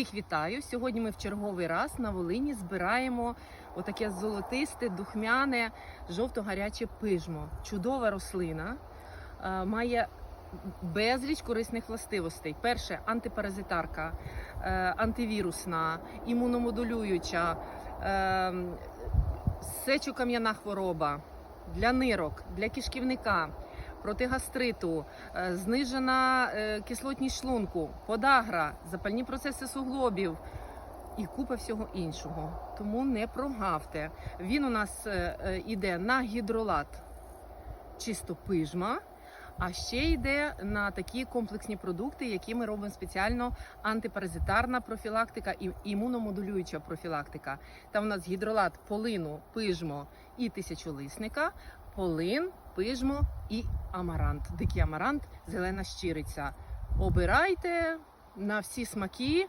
Всіх вітаю! Сьогодні ми в черговий раз на Волині збираємо отаке золотисте, духмяне, жовто-гаряче пижмо. Чудова рослина, е, має безліч корисних властивостей. Перше антипаразитарка, е, антивірусна, імуномодулююча, е, сечокам'яна хвороба для нирок, для кишківника. Проти гастриту, е, знижена е, кислотність шлунку, подагра, запальні процеси суглобів і купа всього іншого. Тому не прогавте. Він у нас е, іде на гідролат чисто пижма, а ще йде на такі комплексні продукти, які ми робимо спеціально антипаразитарна профілактика і імуномодулююча профілактика. Там у нас гідролат полину, пижмо і тисячолисника, полин, пижмо і амарант. Дикий амарант, зелена щириця. Обирайте на всі смаки